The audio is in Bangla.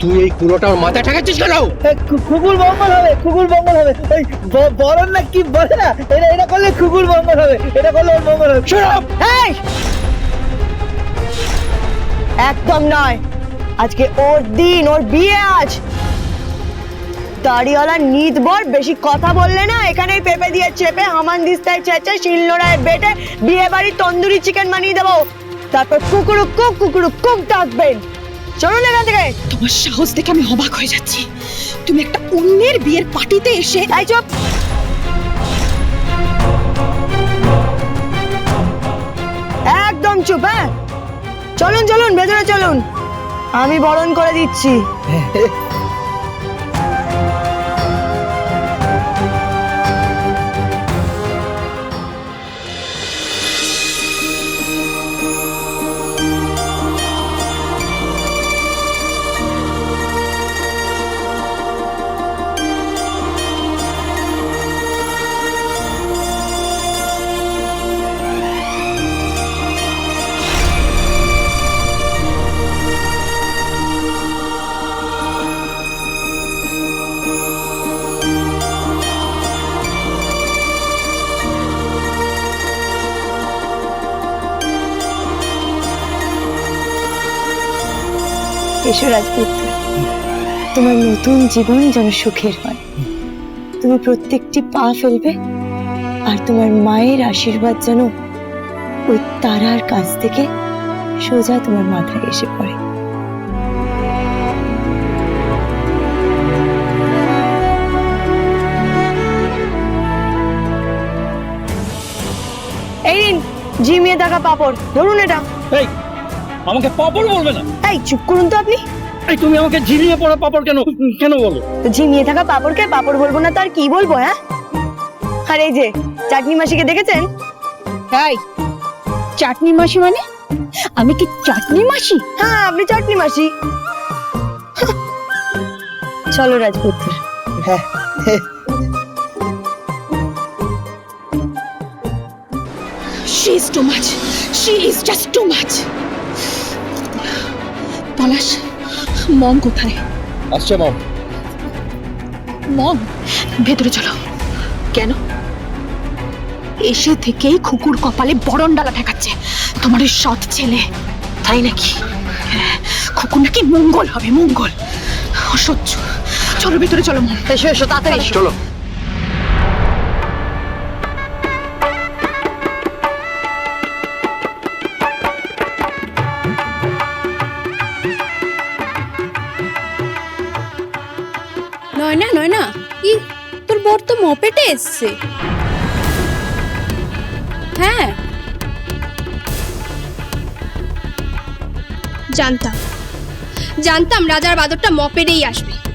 তুই এই মাথায় ঠেকাচ্ছিস কেন? কুকুর মঙ্গল হবে কুকুর মঙ্গল হবে। ওই বরণ না কি বলে না? এটা এটা করলে কুকুর মঙ্গল হবে এটা করলে ওর হবে। এই! একদম নয়। আজকে ওর দিন ওর বিয়ে আজ। দাড়িওয়ালা নিত বর বেশি কথা বললে না এখানেই পেঁপে দিয়ে চেপে হামান দিস্তায় চেঁচে শিলনোড়ায় বেটে বিয়ে বাড়ি তন্দুরি চিকেন বানিয়ে দেবো। তারপর কুকুরু কুক কুকুরু কুক ডাকবেন। চলুন এখান থেকে। তোমার সাহস দেখে আমি অবাক হয়ে যাচ্ছি। তুমি একটা অন্যের বিয়ের পার্টিতে এসে তাই চুপ। একদম চুপ হ্যাঁ? চলুন চলুন ভেতরে চলুন। আমি বরণ করে দিচ্ছি। এসো রাজপুত্র। তোমার নতুন জীবন যেন সুখের হয়। তুমি প্রত্যেকটি পা ফেলবে আর তোমার মায়ের আশীর্বাদ যেন ওই তারার কাছ থেকে সোজা তোমার মাথায় এসে পড়ে। এই নিন ঝিমিয়ে পাপড়, ধরুন এটা। এই আমাকে পাপড় বলবে না। এই চুপ করুন তো আপনি। এই তুমি আমাকে ঝিলিয়ে পড়া পাপড় কেন কেন বলো? তো ঝিমিয়ে থাকা পাপড়কে পাপড় বলব না তো আর কি বলব হ্যাঁ? আর এই যে চাটনি মাসিকে দেখেছেন? তাই চাটনি মাসি মানে? আমি কি চাটনি মাসি? হ্যাঁ আপনি চাটনি মাসি। চলো রাজপুত্র। হ্যাঁ। She is too much she is just too much Palash mom কোথায়? আসছে মম। মম ভেতরে চলো। কেন? এসে থেকেই খুকুর কপালে বরণ ডালা ঠেকাচ্ছে। তোমার ওই সৎ ছেলে। তাই নাকি? হ্যাঁ, খুকুর নাকি মঙ্গল হবে মঙ্গল। অসহ্য। চলো ভেতরে চলো মম। এসো এসো তাড়াতাড়ি এসো। না, নয়, না। কি তোর বর তো মপেটে এসছে। হ্যাঁ। জানতাম। জানতাম রাজার বাদরটা মপেটেই আসবে।